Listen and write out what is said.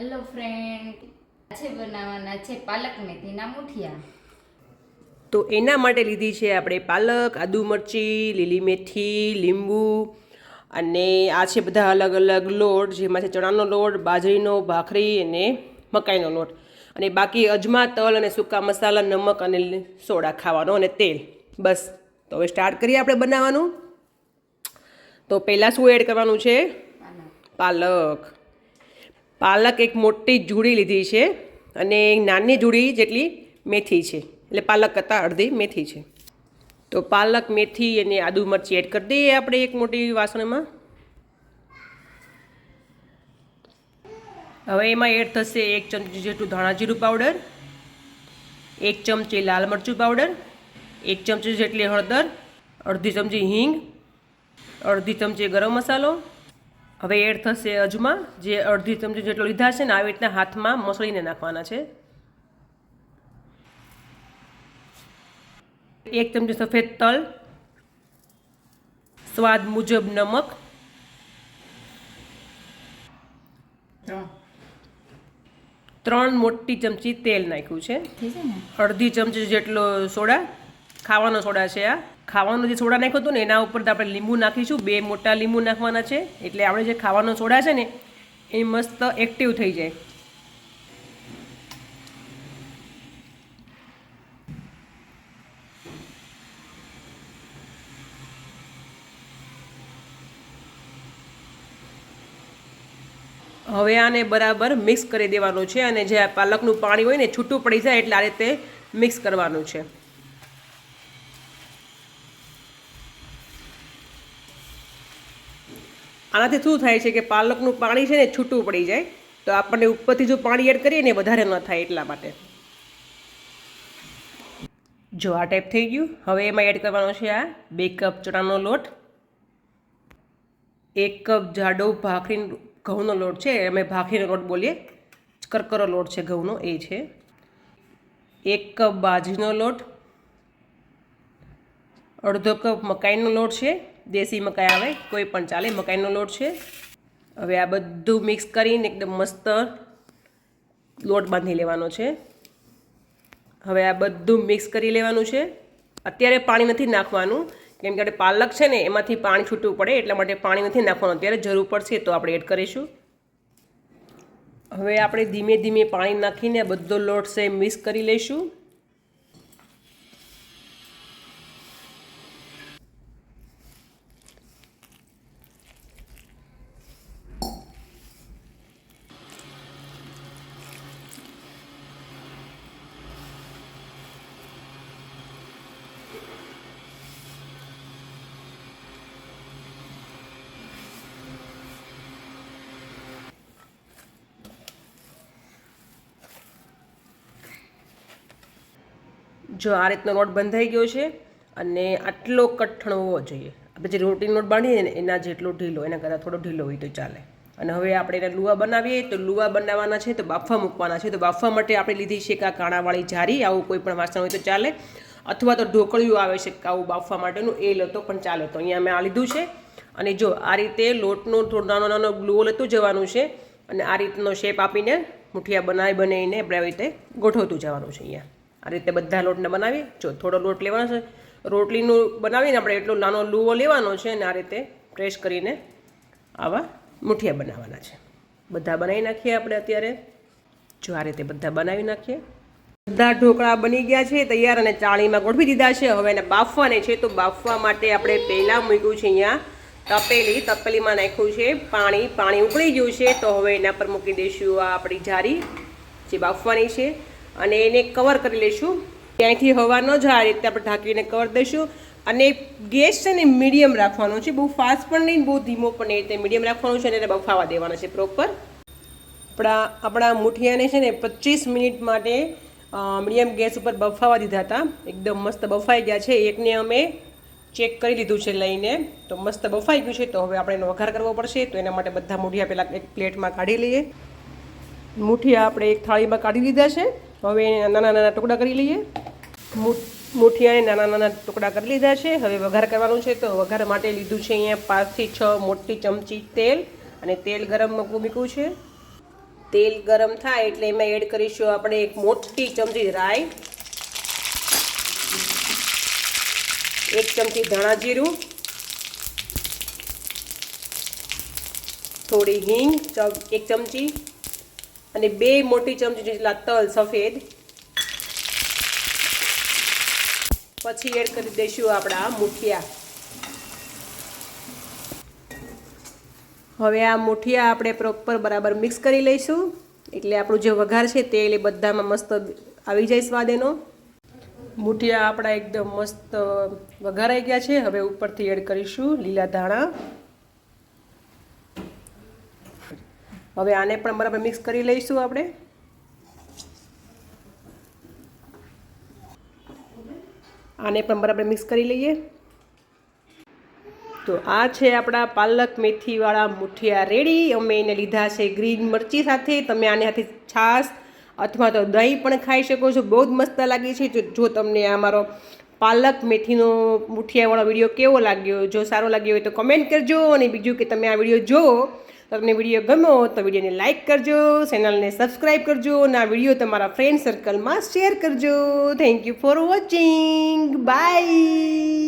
Hello friend આજે બનાવવાના છે પાલક મેથીના મુઠિયા. તો એના માટે લીધી છે આપણે પાલક આદુ મરચી લીલી મેથી લીંબુ અને આ છે બધા અલગ અલગ લોટ જેમાં છે ચણાનો લોટ બાજરીનો ભાખરી અને મકાઈનો લોટ. અને બાકી અજમા તલ અને સૂકા મસાલા નમક અને સોડા ખાવાનો અને તેલ. બસ. તો હવે સ્ટાર્ટ કરીએ આપણે બનાવવાનું. તો પહેલાં શું એડ કરવાનું છે? પાલક. પાલક એક મોટી જુડી લીધી છે અને નાની જુડી જેટલી મેથી છે. એટલે પાલક કરતાં અડધી મેથી છે. તો પાલક, મેથી અને આદુ મરચી એડ કરી દઈએ આપણે એક મોટી વાસણમાં. હવે એમાં એડ થશે એક ચમચી જેટલું ધાણા પાવડર, એક ચમચી લાલ મરચું પાવડર, એક ચમચી જેટલી હળદર, અડધી ચમચી હિંગ, અડધી ચમચી ગરમ મસાલો હવે એડ થશે અજમા જે અડધી ચમચી જેટલો લીધા છે ને આવી રીતના હાથમાં મસળીને નાખવાના છે. એક ચમચી સફેદ તલ સ્વાદ મુજબ નમક. ત્રણ. મોટી ચમચી તેલ નાખ્યું છે. અડધી ચમચી જેટલો સોડા ખાવાનો સોડા છે આ. ખાવાનો જે સોડા નાખ્યો હતો ને, એના ઉપર આપણે લીંબુ નાખીશું. બે મોટા લીંબુ નાખવાના છે. એટલે આપણે જે ખાવાનો સોડા છે ને, એ મસ્ત એક્ટિવ થઈ જાય. હવે આને બરાબર મિક્સ કરી દેવાનું છે અને જે પાલકનું પાણી હોય ને, છૂટું પડી જાય એટલે આ રીતે મિક્સ કરવાનું છે. આનાથી શું થાય છે કે પાલકનું પાણી છે ને છૂટું પડી જાય, તો આપણને ઉપરથી જો પાણી એડ કરીએ ને વધારે ન થાય એટલા માટે. જો આ ટાઈપ થઈ ગયું, હવે એમાં એડ કરવાનો છે આ બે કપ ચણાનો લોટ, એક કપ જાડો ભાખરી ઘઉંનો લોટ છે, અમે ભાખરીનો લોટ બોલીએ, કરકરો લોટ છે ઘઉંનો, એ છે. એક કપ બાજરીનો લોટ, અડધો કપ મકાઈનો લોટ છે દેશી મકાઈ આવે, કોઈ પણ ચાલે, મકાઈનો લોટ છે. હવે આ બધું મિક્સ કરીને એકદમ મસ્ત લોટ બાંધી લેવાનો છે. હવે આ બધું મિક્સ કરી લેવાનું છે. અત્યારે પાણી નથી નાખવાનું, કેમ કે પાલક છે ને, એમાંથી પાણી છૂટવું પડે, એટલા માટે પાણી નથી નાખવાનું. અત્યારે જરૂર પડશે તો આપણે એડ કરીશું. હવે આપણે ધીમે ધીમે પાણી નાખીને બધો લોટ છે મિક્સ કરી લઈશું. જો આ રીતનો લોટ બંધાઈ ગયો છે અને આટલો કઠણ હોવો જોઈએ. આપણે જે રોટીનો લોટ બાંધીએ ને એના જેટલો ઢીલો, એના કરતાં થોડો ઢીલો હોય તો ચાલે. અને હવે આપણે એને લુવા બનાવીએ તો લુવા બનાવવાના છે તો બાફવા મૂકવાના છે. તો બાફવા માટે આપણે લીધી છે કે આ કાણાવાળી જારી, આવું કોઈ પણ વાસણ હોય તો ચાલે. અથવા તો ઢોકળિયું આવે છે કાવું બાફવા માટેનું, એ લતો પણ ચાલે. તો અહીંયા મેં આ લીધું છે. અને જો આ રીતે લોટનો થોડો નાનો નાનો ગ્લુઓ લેતું જવાનું છે અને આ રીતનો શેપ આપીને મુઠિયા બનાવી બનાવીને આપણે આવી રીતે ગોઠવતું જવાનું છે અહીંયા. આ રીતે બધા લોટને બનાવી. જો થોડો લોટ લેવાનો છે, રોટલીનું બનાવીને આપણે એટલો નાનો લુવો લેવાનો છે અને આ રીતે પ્રેસ કરીને આવા મુઠિયા બનાવવાના છે. બધા બનાવી નાખીએ આપણે અત્યારે. જો આ રીતે બધા બનાવી નાખીએ. બધા ઢોકળા બની ગયા છે, તૈયાર અને ચાળીમાં ગોઠવી દીધા છે. હવે એને બાફવાને છે, તો બાફવા માટે આપણે પહેલાં મૂક્યું છે અહીંયા તપેલી. તપેલીમાં નાખ્યું છે પાણી. પાણી ઉકળી ગયું છે, તો હવે એના પર મૂકી દઈશું આ આપણી જારી, જે બાફવાની છે. અને એને કવર કરી લઈશું. ત્યાંથી હવા ન જાય રીતે આપણે ઢાંકીને કવર દઈશું. અને ગેસ છે ને મીડિયમ રાખવાનો છે. બહુ ફાસ્ટ પણ નહીં, બહુ ધીમો પણ નહીં. રીતે મીડિયમ રાખવાનું છે અને એને બફાવા દેવાના છે પ્રોપર આપણા આપણા મુઠિયાને છે ને પચીસ મિનિટ માટે મીડિયમ ગેસ ઉપર બફાવા દીધા હતા. એકદમ મસ્ત બફાઈ ગયા છે. એકને અમે ચેક કરી લીધું છે લઈને. તો મસ્ત બફાઈ ગયું છે. તો હવે આપણે એનો વઘાર કરવો પડશે. તો એના માટે બધા મુઠિયા પહેલાં એક પ્લેટમાં કાઢી લઈએ. મુઠિયા આપણે એક થાળીમાં કાઢી લીધા છે. હવે નાના નાના ટુકડા કરી લઈએ. મુઠિયાને નાના નાના ટુકડા કરી લીધા છે. હવે વઘાર કરવાનું છે તો વઘાર માટે લીધું છે અહીંયા પાંચથી છ મોટી ચમચી તેલ અને તેલ ગરમ મૂક્યું છે. તેલ ગરમ થાય એટલે એમાં એડ કરીશું આપણે એક મોટી ચમચી રાઈ, એક ચમચી ધાણા જીરું, થોડી હિંગ એક ચમચી અને બે મોટી ચમચી જેટલા તલ સફેદ. પછી એડ કરી દઈશું આપણા મુઠિયા. હવે આ મુઠિયા આપણે પ્રોપર બરાબર મિક્સ કરી લઈશું. એટલે આપણું જે વઘાર છે તેલ એ બધામાં મસ્ત આવી જાય સ્વાદ એનો. મુઠિયા આપણા એકદમ મસ્ત વઘારાઈ ગયા છે. હવે ઉપરથી એડ કરીશું લીલા ધાણા. હવે આને પણ બરાબર મિક્સ કરી લઈશું આપણે. આને પણ બરાબર મિક્સ કરી લઈએ. તો આ છે આપણા પાલક મેથીવાળા મુઠિયા રેડી અમે એને લીધા છે ગ્રીન મરચી સાથે. તમે આને સાથે છાશ અથવા તો દહીં પણ ખાઈ શકો છો. બહુ જ મસ્ત લાગે છે. જો તમને આ મારો પાલક મેથીનો મુઠિયાવાળો વીડિયો કેવો લાગ્યો, જો સારો લાગ્યો હોય તો કમેન્ટ કરજો અને બીજું કે તમે આ વીડિયો તો તમને વીડિયો ગમ્યો તો વિડીયોને લાઇક કરજો, ચેનલને સબસ્ક્રાઈબ કરજો અને આ વીડિયો તમારા ફ્રેન્ડ સર્કલમાં શેર કરજો. Thank you for watching bye